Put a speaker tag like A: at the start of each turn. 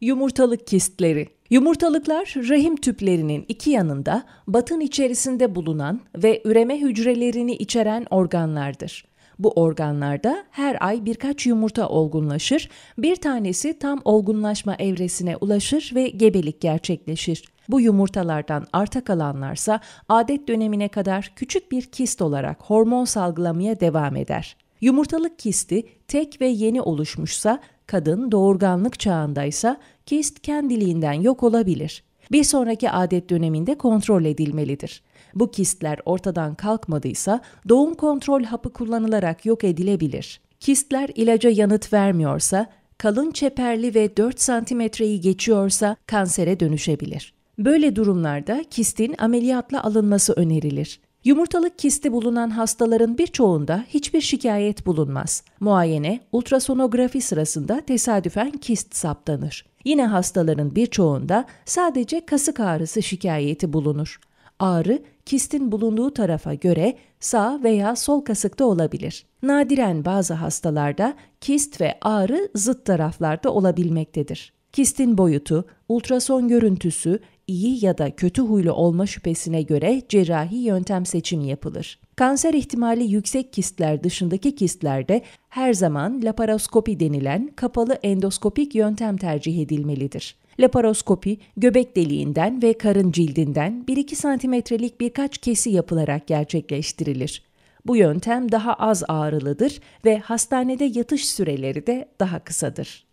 A: Yumurtalık kistleri Yumurtalıklar rahim tüplerinin iki yanında batın içerisinde bulunan ve üreme hücrelerini içeren organlardır. Bu organlarda her ay birkaç yumurta olgunlaşır, bir tanesi tam olgunlaşma evresine ulaşır ve gebelik gerçekleşir. Bu yumurtalardan arta kalanlarsa adet dönemine kadar küçük bir kist olarak hormon salgılamaya devam eder. Yumurtalık kisti tek ve yeni oluşmuşsa, kadın doğurganlık çağındaysa kist kendiliğinden yok olabilir. Bir sonraki adet döneminde kontrol edilmelidir. Bu kistler ortadan kalkmadıysa doğum kontrol hapı kullanılarak yok edilebilir. Kistler ilaca yanıt vermiyorsa, kalın çeperli ve 4 santimetreyi geçiyorsa kansere dönüşebilir. Böyle durumlarda kistin ameliyatla alınması önerilir. Yumurtalık kisti bulunan hastaların birçoğunda hiçbir şikayet bulunmaz. Muayene, ultrasonografi sırasında tesadüfen kist saptanır. Yine hastaların birçoğunda sadece kasık ağrısı şikayeti bulunur. Ağrı, kistin bulunduğu tarafa göre sağ veya sol kasıkta olabilir. Nadiren bazı hastalarda kist ve ağrı zıt taraflarda olabilmektedir. Kistin boyutu, ultrason görüntüsü, iyi ya da kötü huylu olma şüphesine göre cerrahi yöntem seçimi yapılır. Kanser ihtimali yüksek kistler dışındaki kistlerde her zaman laparoskopi denilen kapalı endoskopik yöntem tercih edilmelidir. Laparoskopi, göbek deliğinden ve karın cildinden 1-2 santimetrelik birkaç kesi yapılarak gerçekleştirilir. Bu yöntem daha az ağrılıdır ve hastanede yatış süreleri de daha kısadır.